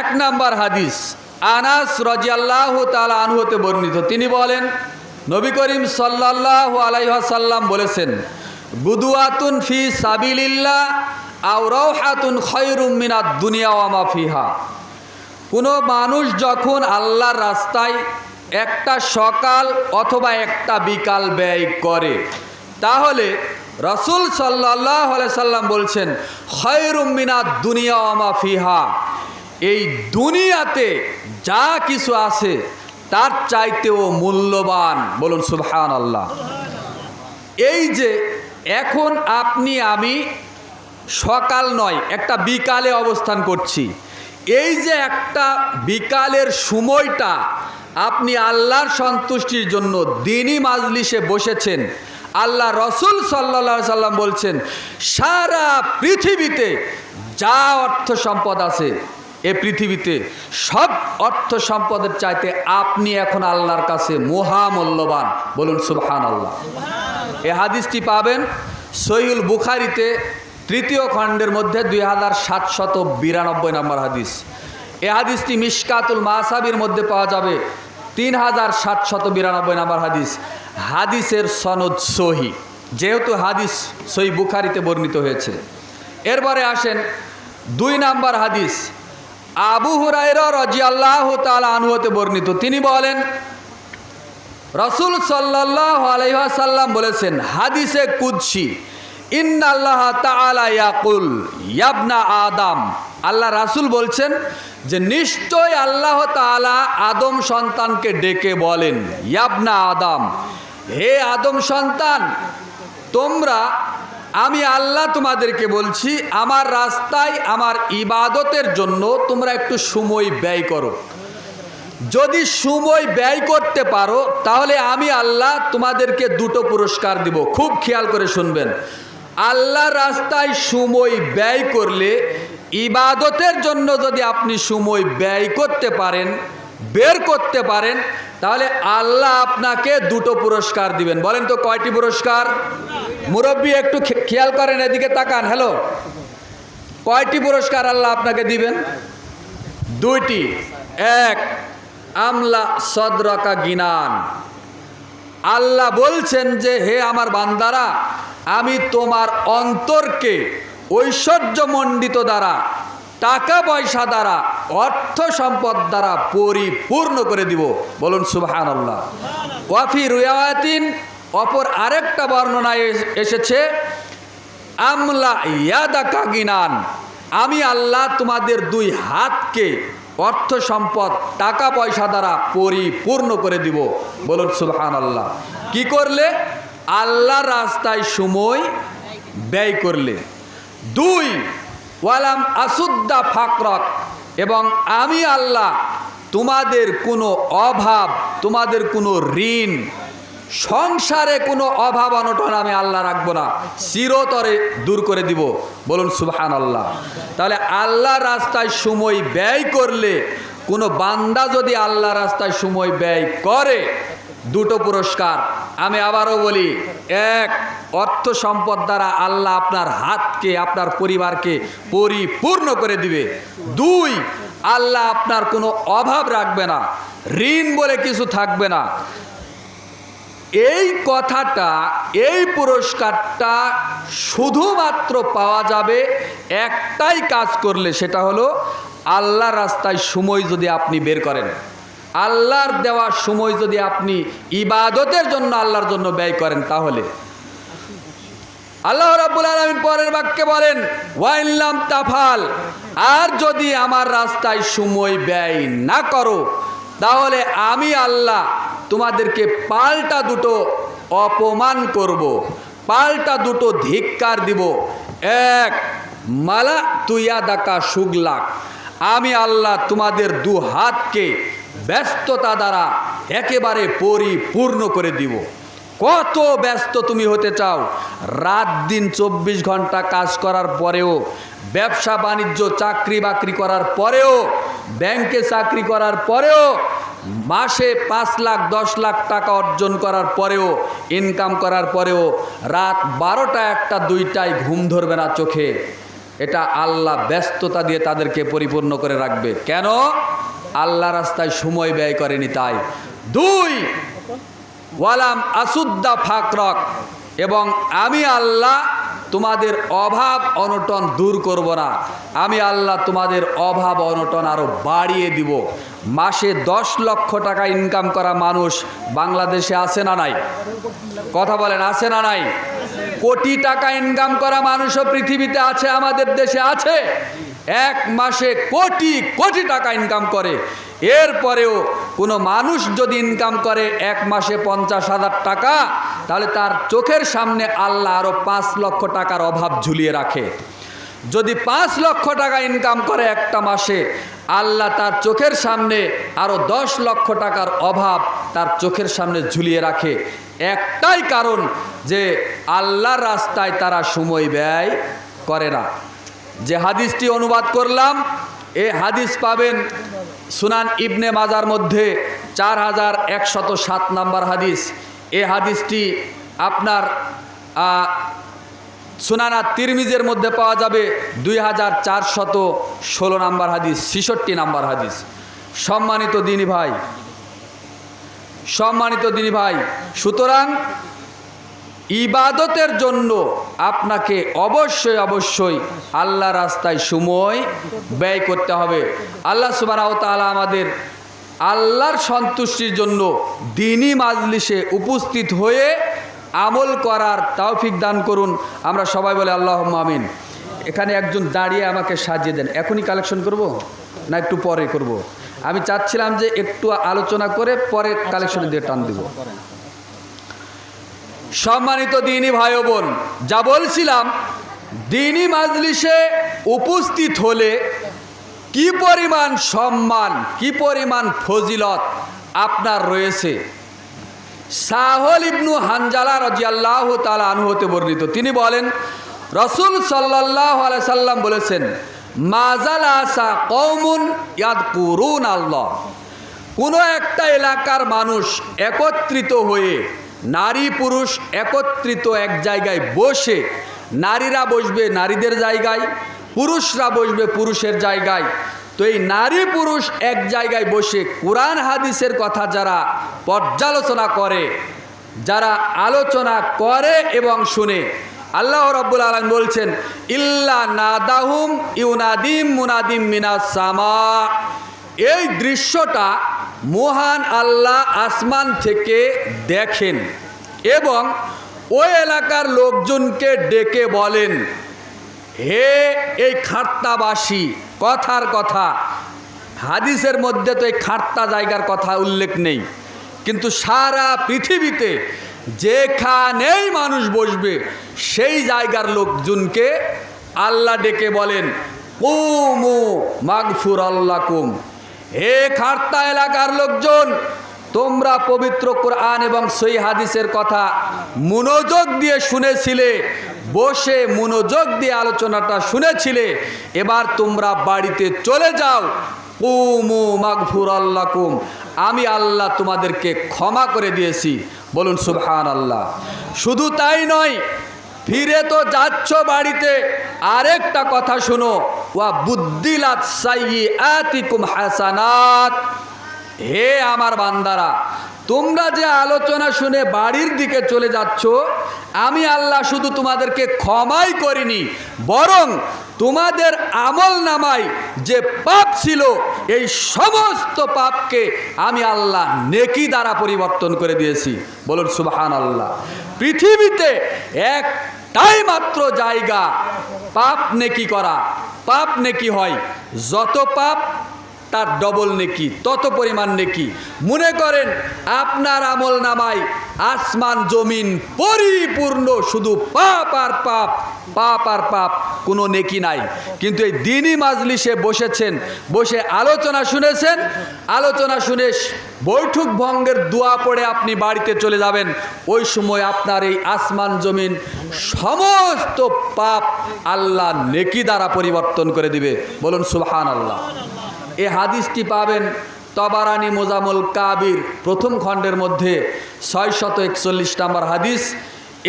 এক নাম্বার হাদিস, আনাস রাজিয়াল্লাহ তালা আনহতে বর্ণিত। তিনি বলেন, নবী করিম সাল্লাহ আলাইসাল্লাম বলেছেন, গুদুয়াতুন ফি সাবিলিল্লাহ আও রৌহাতুন খৈরুম মিনাত দুনিয়া ওয়ামা ফিহা। কোনো মানুষ যখন আল্লাহর রাস্তায় একটা সকাল অথবা একটা বিকাল ব্যয় করে, তাহলে রসুল সাল্লাহ সাল্লাম বলছেন খয়রুমিনা দুনিয়া আমা ফিহা। এই দুনিয়াতে যা কিছু আছে, তার চাইতেও মূল্যবান। বলুন সুবহান আল্লাহ এই যে এখন আপনি, আমি সকাল নয়, একটা বিকালে অবস্থান করছি। এই যে একটা বিকালের সময়টা আপনি আল্লাহর সন্তুষ্টির জন্য দিনই মাজলিসে বসেছেন, আল্লাহ রসুল সাল্লা সাল্লাম বলছেন, সারা পৃথিবীতে যা অর্থ সম্পদ আছে এ পৃথিবীতে সব অর্থ সম্পদের চাইতে আপনি এখন আল্লাহর কাছে মহামূল্যবান। বলুন সুবহান আল্লাহ এ হাদিসটি পাবেন সহিউল বুখারিতে তৃতীয় খণ্ডের মধ্যে দুই হাজার সাতশত বিরানব্বই নম্বর হাদিস। এ হাদিসটি মিশকাতুল মাসাবির মধ্যে পাওয়া যাবে তিন হাজার সাতশত বিরানব্বই নম্বর হাদিস। হাদিসের সনদ সহি, যেহেতু হাদিস সহি বুখারিতে বর্ণিত হয়েছে। এরপরে আসেন দুই নাম্বার হাদিস আবু হুরাইর রাজি আল্লাহ তাল আনহুতে বর্ণিত। তিনি বলেন, রসুল সাল্লাহ আলহাসাল্লাম বলেছেন, হাদিসে কুদ্সি, ইন্নাল্লাহ তাআলা ইয়াকুল ইয়াবনা আদম। আল্লাহ রাসুল বলছেন যে, নিশ্চয় আল্লাহ তাআলা আদম সন্তানকে ডেকে বলেন, ইয়াবনা আদম, হে আদম সন্তান, তোমরা আমি আল্লাহ তোমাদেরকে বলছি, আমার রাস্তায় আমার ইবাদতের জন্য তোমরা একটু সময় ব্যয় করো। যদি সময় ব্যয় করতে পারো, তাহলে আমি আল্লাহ তোমাদেরকে দুটো পুরস্কার দিব। খুব খেয়াল করে শুনবেন। আল্লাহ রাস্তায় সময় ব্যয় করলে, ইবাদতের জন্য যদি আপনি সময় ব্যয় করতে পারেন, বের করতে পারেন, তাহলে আল্লাহ আপনাকে দুটো পুরস্কার দিবেন। বলেন তো কয়টি পুরস্কার? মুরব্বী একটু খেয়াল করেন, এদিকে তাকান। হ্যালো কয়টি পুরস্কার আল্লাহ আপনাকে দিবেন? দুইটি। এক, আমলা সদরকা গিনান। আল্লাহ বলছেন যে, হে আমার বান্দারা, আমি তোমার অন্তরকে ঐশ্বর্যমণ্ডিত দ্বারা, টাকা পয়সা দ্বারা, অর্থ সম্পদ দ্বারা পরিপূর্ণ করে দিব। বলুন সুবহান আল্লাহ ওয়াফি রুয়াতিন অপর আরেকটা বর্ণনায় এস- এসেছে, আমলা ইয়াদা কাগিনান আমি আল্লাহ তোমাদের দুই হাতকে অর্থ সম্পদ, টাকা পয়সা দ্বারা পরিপূর্ণ করে দিব। বলুন সুবহান আল্লাহ কি করলে? আল্লাহ রাস্তায় সময় ব্যয় করলে। দুই, ওয়ালাম আসুদ্দা ফাকরক। এবং আমি আল্লাহ তোমাদের কোনো অভাব, তোমাদের কোনো ঋণ সংসারে কোনো অভাব অনটন আমি আল্লাহ রাখব না। চিরতরে দূর করে দিব। বলুন সুবহান আল্লাহ তাহলে আল্লাহ রাস্তায় সময় ব্যয় করলে, কোনো বান্দা যদি আল্লাহ রাস্তায় সময় ব্যয় করে, দুটো পুরস্কার। আমি আবারও বলি, এক, অর্থ সম্পদ দ্বারা আল্লাহ আপনার হাতকে, আপনার পরিবারকে পরিপূর্ণ করে দিবে। দুই, আল্লাহ আপনার কোনো অভাব রাখবে না। ঋণ বলে কিছু থাকবে না। এই কথাটা, এই পুরস্কারটা শুধুমাত্র পাওয়া যাবে একটাই কাজ করলে, সেটা হলো আল্লাহ রাস্তায় সময় যদি আপনি বের করেন। আল্লাহর দেওয়া সময় যদি আপনি ইবাদতের জন্য আল্লাহর জন্য ব্যয় করেন, তাহলে। আল্লাহ রাব্বুল আলামিন পরের বাক্যে বলেন ওয়াইল্লাম তাফাল আর যদি আমার রাস্তায় সময় ব্যয় না করো, তাহলে আমি আল্লাহ তোমাদেরকে পাল্টা দুটো অপমান করব, পাল্টা দুটো ধিক্কার দিব। এক, মালা তুইয়া দাকা সুগলাক আমি আল্লাহ তোমাদের দু হাতকে ব্যস্ততা দ্বারা একেবারে পরিপূর্ণ করে দিব। কত ব্যস্ত তুমি হতে চাও? রাত দিন চব্বিশ ঘণ্টা কাজ করার পরেও, ব্যবসা, বাণিজ্য, চাকরি বাকরি করার পরেও, ব্যাংকে চাকরি করার পরেও মাসে পাঁচ লাখ, দশ লাখ টাকা অর্জন করার পরেও ইনকাম করার পরেও রাত বারোটা একটা, দুইটায় ঘুম ধরবে না চোখে। এটা আল্লাহ ব্যস্ততা দিয়ে তাদেরকে পরিপূর্ণ করে রাখবে। কেন? আল্লাহ রাস্তায় সময় ব্যয় করেনি তাই। দুই, ওয়ালাম আসুদ্দা ফাকরক। এবং আমি আল্লাহ তোমাদের অভাব অনটন দূর করব না। আমি আল্লাহ তোমাদের অভাব অনটন আরও বাড়িয়ে দিব। মাসে দশ লক্ষ টাকা ইনকাম করা মানুষ বাংলাদেশে আছে না নাই? কথা বলেন, আছে না নাই? কোটি টাকা ইনকাম করা মানুষও পৃথিবীতে আছে, আমাদের দেশে আছে। এক মাসে কোটি কোটি টাকা ইনকাম করে। এরপরেও কোনো মানুষ যদি ইনকাম করে এক মাসে পঞ্চাশ হাজার টাকা, তাহলে তার চোখের সামনে আল্লাহ আরও পাঁচ লক্ষ টাকার অভাব ঝুলিয়ে রাখে। যদি পাঁচ লক্ষ টাকা ইনকাম করে একটা মাসে, আল্লাহ তার চোখের সামনে আরও দশ লক্ষ টাকার অভাব তার চোখের সামনে ঝুলিয়ে রাখে। একটাই কারণ যে আল্লাহর রাস্তায় তারা সময় ব্যয় করে না। যে হাদিসটি অনুবাদ করলাম, এ হাদিস পাবেন সুনান ইবনে মাজার মধ্যে চার হাজার একশত সাত নম্বর হাদিস। এ হাদিসটি আপনার সুনানা তিরমিজের মধ্যে পাওয়া যাবে দুই হাজার চারশত ষোলো নাম্বার হাদিস, ছিষট্টি নাম্বার হাদিস। সম্মানিত দিনী ভাই, সম্মানিত দিনী ভাই, সুতরাং ইবাদতের জন্য আপনাকে অবশ্যই অবশ্যই আল্লাহ রাস্তায় সময় ব্যয় করতে হবে। আল্লাহ সুবাহ তাআলা আমাদের আল্লাহর সন্তুষ্টির জন্য দিনই মাজলিসে উপস্থিত হয়ে আমল করার তৌফিক দান করুন। আমরা সবাই বলে আল্লাহ মামিন এখানে একজন দাঁড়িয়ে আমাকে সাজিয়ে দেন। এখনই কালেকশন করব না একটু পরে করব। আমি চাচ্ছিলাম যে একটু আলোচনা করে পরে কালেকশন দিয়ে টান দিব। সম্মানিত দিনী ভাই বোন, যা বলছিলাম, দিনী মাজলিসে উপস্থিত হলে কি পরিমাণ সম্মান, কি পরিমাণ ফজিলত আপনার রয়েছে? সাহল ইবনু হানজালা রাজিয়াল্লাহ তালা আনহতে বর্ণিত। তিনি বলেন, রসুল সাল্লাহ সাল্লাম বলেছেন মাজাল আসা কৌমুন ইয়াদ কুরুন আল্লাহ কোনো একটা এলাকার মানুষ একত্রিত হয়ে নারী পুরুষ একত্রিত এক জায়গায় বসে নারীরা বসবে নারীদের জায়গায়, পুরুষরা বসবে পুরুষের জায়গায়। তো এই নারী পুরুষ এক জায়গায় বসে কোরআন হাদিসের কথা যারা পর্যালোচনা করে, যারা আলোচনা করে এবং শুনে, আল্লাহ রব্বুল আলম বলছেন, ইল্লা নাদাহুম ইউনাদিম মুনাদিম মিনা সামা। এই দৃশ্যটা মহান আল্লাহ আসমান থেকে দেখেন এবং ওই এলাকার লোকজনকে ডেকে বলেন, হে এই খাট্টাবাসী কথার কথা। হাদিসের মধ্যে তো এই খাট্টা জায়গার কথা উল্লেখ নেই। কিন্তু সারা পৃথিবীতে যেখানেই মানুষ বসবে, সেই জায়গার লোকজনকে আল্লাহ ডেকে বলেন, কুমু মাগফুর আল্লাহ কুম হে খাট্টা এলাকার লোকজন, তোমরা পবিত্র কোরআন এবং সই হাদিসের কথা মনোযোগ দিয়ে শুনেছিলে, বসে মনোযোগ দিয়ে আলোচনাটা শুনেছিলে, এবার তোমরা বাড়িতে চলে যাও। কুমু মাগফুর আল্লাহ কুম আমি আল্লাহ তোমাদেরকে ক্ষমা করে দিয়েছি। বলুন সুবহান আল্লাহ শুধু তাই নয় ফিরে তো যাচ্ছ বাড়িতে। আরেকটা কথা শুনো। ওয়া বুদ্দিলাত আতিকুম হাসানাত। হে আমার বান্দারা, তোমরা যে আলোচনা শুনে বাড়ির দিকে চলে যাচ্ছ, আমি আল্লাহ শুধু তোমাদেরকে ক্ষমাই করিনি, বরং তোমাদের আমল নামাই যে পাপ ছিল, এই সমস্ত পাপকে আমি আল্লাহ নেকি দ্বারা পরিবর্তন করে দিয়েছি। বলুন সুবাহান আল্লাহ পৃথিবীতে একটাই মাত্র জায়গা, পাপ নেকি করা। পাপ নেকি হয় যত পাপ, তার ডবল নেকি, তত পরিমাণ নেকি। মনে করেন, আপনার আমল নামায় আসমান জমিন পরিপূর্ণ, শুধু পাপ আর পাপ পাপ আর পাপ, কোনো নেকি নাই। কিন্তু এই দিনই মাজলিসে বসেছেন, বসে আলোচনা শুনেছেন, আলোচনা শুনে বৈঠক ভঙ্গের দোয়া পড়ে আপনি বাড়িতে চলে যাবেন। ওই সময় আপনার এই আসমান জমিন সমস্ত পাপ আল্লাহ নেকি দ্বারা পরিবর্তন করে দিবে। বলুন সুবহান আল্লাহ এ হাদিসটি পাবেন তবারানি মোজামুল কাবির প্রথম খণ্ডের মধ্যে ছয় শত একচল্লিশ নম্বর হাদিস।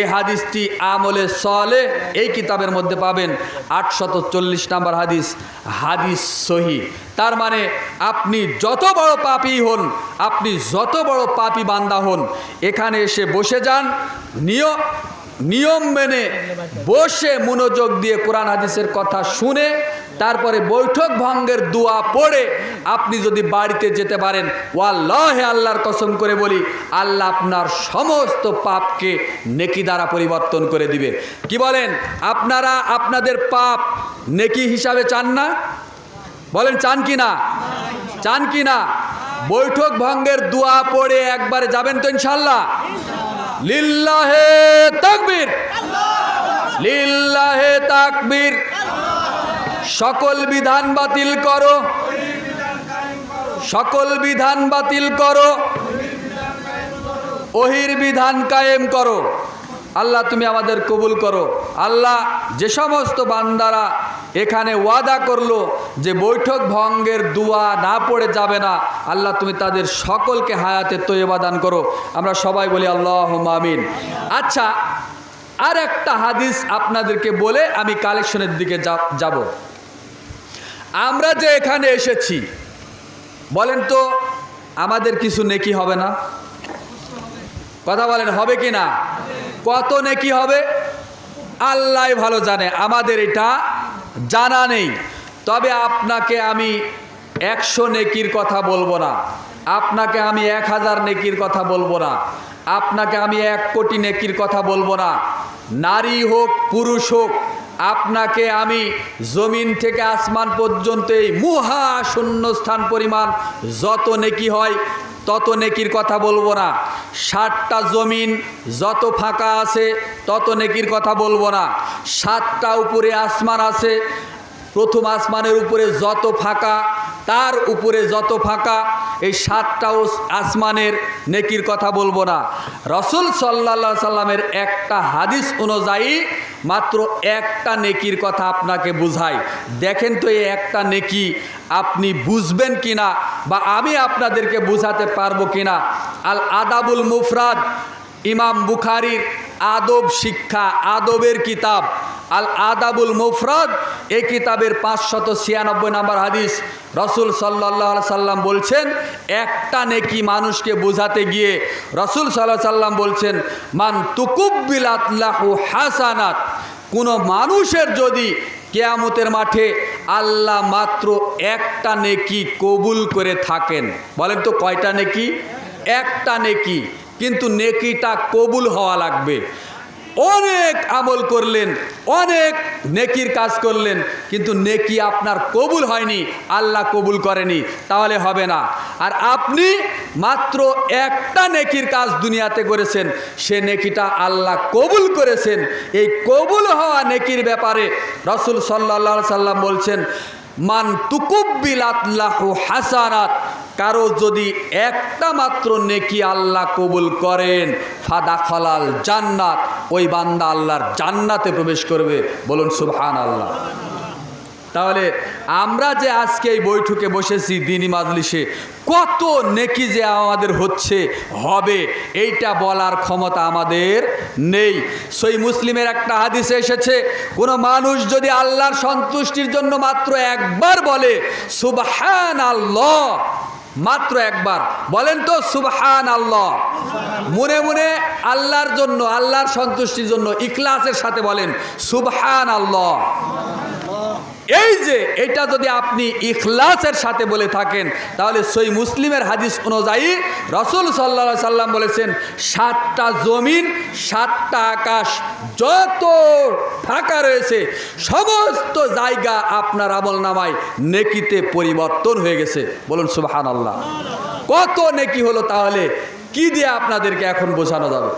এই হাদিসটি আমলে সলে এই কিতাবের মধ্যে পাবেন আটশত চল্লিশ নাম্বার হাদিস হাদিস সহি। তার মানে আপনি যত বড় পাপী হন, আপনি যত বড় পাপী বান্দা হন, এখানে এসে বসে যান, নিয় নিয়ম মেনে বসে মনোযোগ দিয়ে কোরআন হাদিসের কথা শুনে, তারপরে বৈঠক ভঙ্গের দোয়া পড়ে আপনি যদি বাড়িতে যেতে পারেন, ওয়াল্লাহে আল্লাহর কসম করে বলি, আল্লাহ আপনার সমস্ত পাপকে নেকি দ্বারা পরিবর্তন করে দিবে। কি বলেন? আপনারা আপনাদের পাপ নেকি হিসাবে চান না? বলেন, চান কি না? চান কি না? বৈঠক ভঙ্গের দোয়া পড়ে একবারে যাবেন তো ইনশাল্লাহ লিল্লাহে তাকবীর। লিল্লাহে তাকবীর। সকল বিধান বাতিল করো। সকল বিধান বাতিল করো। ওহির বিধান কায়েম করো। আল্লাহ তুমি আমাদের কবুল করো। আল্লাহ যে সমস্ত বান্দারা এখানে ওয়াদা করল যে বৈঠক ভঙ্গের দুয়া না পড়ে যাবে না। আল্লাহ, তুমি তাদের সকলকে হায়াতে তৈবা দান করো। আমরা সবাই বলি আল্লাহ মামিন আচ্ছা আর একটা হাদিস আপনাদেরকে বলে আমি কালেকশনের দিকে যাব। আমরা যে এখানে এসেছি, বলেন তো, আমাদের কিছু নেকি হবে না? কথা বলেন, হবে কি না? কত নেকি হবে? আল্লাহ ভালো জানে, আমাদের এটা জানা নেই। তবে আপনাকে আমি একশো নেকির কথা বলব না। আপনাকে আমি এক হাজার নেকির কথা বলব না। আপনাকে আমি এক কোটি নেকির কথা বলব না। নারী হোক, পুরুষ হোক, আপনাকে আমি জমিন থেকে আসমান পর্যন্ত এই মুহা শূন্যস্থান পরিমাণ যত নেকি হয় তত নেকির কথা বলব না। ষাটটা জমিন যত ফাঁকা আছে, তত নেকির কথা বলব না। সাতটা উপরে আসমান আছে, প্রথম আসমানের উপরে যত ফাঁকা, তার উপরে যত ফাঁকা, এই সাতটা আসমানের নেকির কথা বলব না। রসুল সাল্লা সাল্লামের একটা হাদিস অনুযায়ী মাত্র একটা নেকির কথা আপনাকে বুঝাই। দেখেন তো এই একটা নেকি আপনি বুঝবেন কিনা বা আমি আপনাদেরকে বুঝাতে পারব কিনা? আল আদাবুল মুফরাদ ইমাম বুখারির আদব শিক্ষা, আদবের কিতাব। আল আদাবুল মুফরাদ এই কিতাবের পাঁচশত ছিয়ানব্বই নম্বর হাদিস রসুল সাল্লাহ সাল্লাম বলছেন, একটা নেকি মানুষকে বোঝাতে গিয়ে রসুল সাল্লাহ সাল্লাম বলছেন, মান তুকুব্বিলাতলাহু হাসানাত। কোনো মানুষের যদি কেয়ামতের মাঠে আল্লাহ মাত্র একটা নেকি কবুল করে থাকেন, বলেন তো কয়টা নেকি? একটা নেকি। কিন্তু নেকিটা কবুল হওয়া লাগবে। অনেক আমল করলেন, অনেক নেকির কাজ করলেন, কিন্তু নেকি আপনার কবুল হয়নি, আল্লাহ কবুল করেনি, তাহলে হবে না। আর আপনি মাত্র একটা নেকির কাজ দুনিয়াতে করেছেন, সে নেকিটা আল্লাহ কবুল করেছেন। এই কবুল হওয়া নেকির ব্যাপারে রসুল সাল্লা সাল্লাম বলছেন, মান তুকুব্বিল তুকুব্বিলাতলাহু হাসানাত কারও যদি একটা মাত্র নেকি আল্লাহ কবুল করেন ফাদা খালাল জান্নাত, ওই বান্দা আল্লাহর জান্নাতে প্রবেশ করবে। বলুন সুবহান আল্লাহ তাহলে আমরা যে আজকে এই বৈঠকে বসেছি দিনী মাজলিসে, কত নেকি যে আমাদের হচ্ছে, হবে, এইটা বলার ক্ষমতা আমাদের নেই। সই মুসলিমের একটা হাদিসে এসেছে, কোনো মানুষ যদি আল্লাহর সন্তুষ্টির জন্য মাত্র একবার বলে সুবহান আল্লাহ মাত্র একবার। বলেন তো সুবহান আল্লাহ মনে মনে আল্লাহর জন্য, আল্লাহর সন্তুষ্টির জন্য, ইখলাসের সাথে বলেন সুবহান আল্লাহ এই যে, এটা যদি আপনি ইখলাসের সাথে বলে থাকেন, তাহলে সই মুসলিমের হাদিস অনুযায়ী রসুল সাল্লা সাল্লাম বলেছেন, সাতটা জমিন, সাতটা আকাশ, যত ফাঁকা রয়েছে, সমস্ত জায়গা আপনার আমল নামায় নেকিতে পরিবর্তন হয়ে গেছে। বলুন সুবাহান আল্লাহ কত নেকি হলো তাহলে? কি দিয়ে আপনাদেরকে এখন বোঝানো যাবে?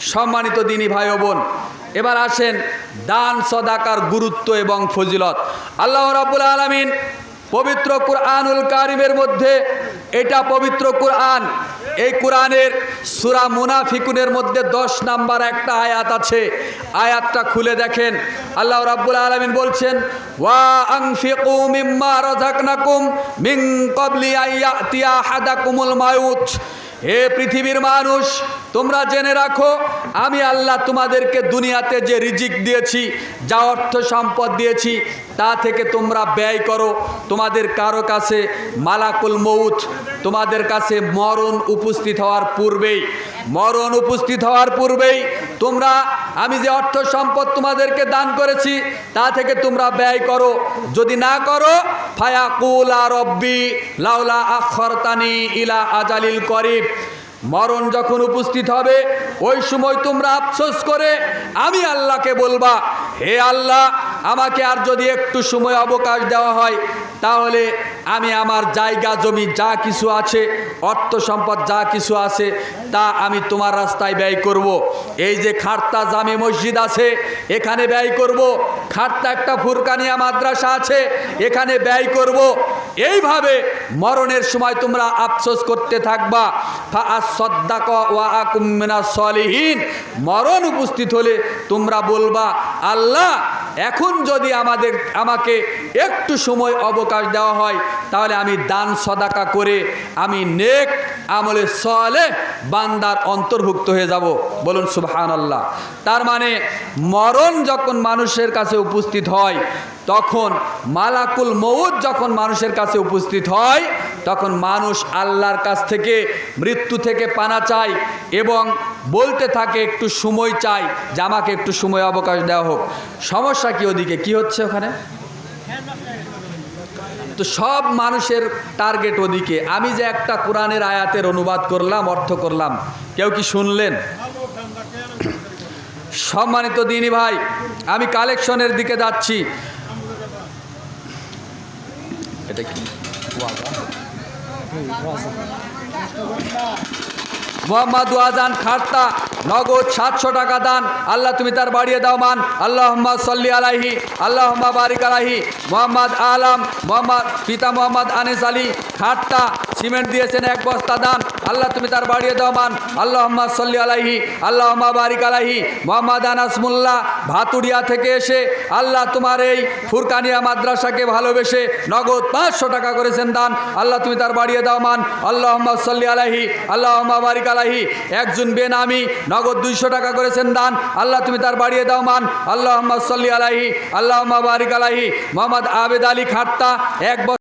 সম্মানিত দিনী ভাই বোন এবার আসেন দান, সদাকার, গুরুত্ব এবং ফজিলত। আল্লাহ রাবুল আলমিন পবিত্র কুরআনুল কারিমের মধ্যে এটা পবিত্র কুরআন, এই কোরআনের সুরা মুনাফিকুনের মধ্যে দশ নাম্বার একটা আয়াত আছে। আয়াতটা খুলে দেখেন। আল্লাহ রাব্বুল আলামিন বলছেন, ওয়া মাউত। হে পৃথিবীর মানুষ, তোমরা জেনে রাখো, আমি আল্লাহ তোমাদেরকে দুনিয়াতে যে রিজিক দিয়েছি, যা অর্থ সম্পদ দিয়েছি, তা থেকে তোমরা ব্যয় করো। তোমাদের কারও কাছে মালাকুল মৌত তোমাদের কাছে মরণ উপস্থিত হওয়ার পূর্বেই, মরণ উপস্থিত হওয়ার পূর্বেই তোমরা, আমি যে অর্থ সম্পদ তোমাদেরকে দান করেছি, তা থেকে তোমরা ব্যয় করো। যদি না করো, ফায়াকুল রব্বি লাউলা আখরতানি ইলা আজালিল করিব। মরণ যখন উপস্থিত হবে, ওই সময় তোমরা আফসোস করে, আমি আল্লাহকে বলবা, হে আল্লাহ, আমাকে আর যদি একটু সময় অবকাশ দেওয়া হয়, তাহলে আমি আমার জায়গা, জমি, যা কিছু আছে, অর্থ সম্পদ যা কিছু আছে, তা আমি তোমার রাস্তায় ব্যয় করব। এই যে খাট্টা জামে মসজিদ আছে, এখানে ব্যয় করব। খাট্টা একটা ফুরকানিয়া মাদ্রাসা আছে, এখানে ব্যয় করব। এইভাবে মরণের সময় তোমরা আফসোস করতে থাকবা সলিহীন মরণ উপস্থিত হলে তোমরা বলবা, আল্লাহ, এখন যদি আমাদের, আমাকে একটু সময় অবকাশ দেওয়া হয় তাহলে আমি দান সদাকা করে আমি নেক আমলে সলে বান্দার অন্তর্ভুক্ত হয়ে যাব। বলুন সুবহান আল্লাহ তার মানে মরণ যখন মানুষের কাছে উপস্থিত হয়, তখন মালাকুল মৌত যখন মানুষের কাছে উপস্থিত হয়, তখন মানুষ আল্লাহর কাছ থেকে মৃত্যু থেকে পানা চায় এবং বলতে থাকে, একটু সময় চাই। যে আমাকে একটু সময় অবকাশ দেওয়া হোক। সমস্যা কি ওদিকে? কি হচ্ছে ওখানে? তো সব মানুষের টার্গেট ওদিকে। আমি যে একটা কোরআনের আয়াতের অনুবাদ করলাম, অর্থ করলাম, কেউ কি শুনলেন? সম্মানিত দিনী ভাই, আমি কালেকশনের দিকে যাচ্ছি। এটা কি? মোহাম্মদ ওয়াজান খার্তা, নগদ সাতশো টাকা দান। আল্লাহ তুমি তার বাড়িয়ে দাও মান। আল্লাহ সল্লি আলাহি আল্লাহ বারিক আলাহি মোহাম্মদ আলম, মোহাম্মদ, পিতা মোহাম্মদ আনিস আলী খাট্টা সিমেন্ট দিয়েছেন এক বস্তা দান। আল্লাহ তুমি তার বাড়িয়ে দাও মান। আল্লাহ সল্লি আলাহি আল্লাহ বারিক আলাহি মোহাম্মদ আনাস মোল্লা ভাতুরিয়া থেকে এসে আল্লাহ তোমার এই ফুরকানিয়া মাদ্রাসাকে ভালোবেসে নগদ পাঁচশো টাকা করেছেন দান। আল্লাহ তুমি তার বাড়িয়ে দাও মান। আল্লাহ সল্লি আলাহি আল্লাহ বারিক আলাহি একজন বেনামি নগদ দুইশো টাকা করেছেন দান। আল্লাহ তুমি তার বাড়িয়ে দাও মান। আল্লাহ সল্লি আলাহি আল্লাহ বারিক আলাহি মোহাম্মদ আবেদ আলী খাট্টা এক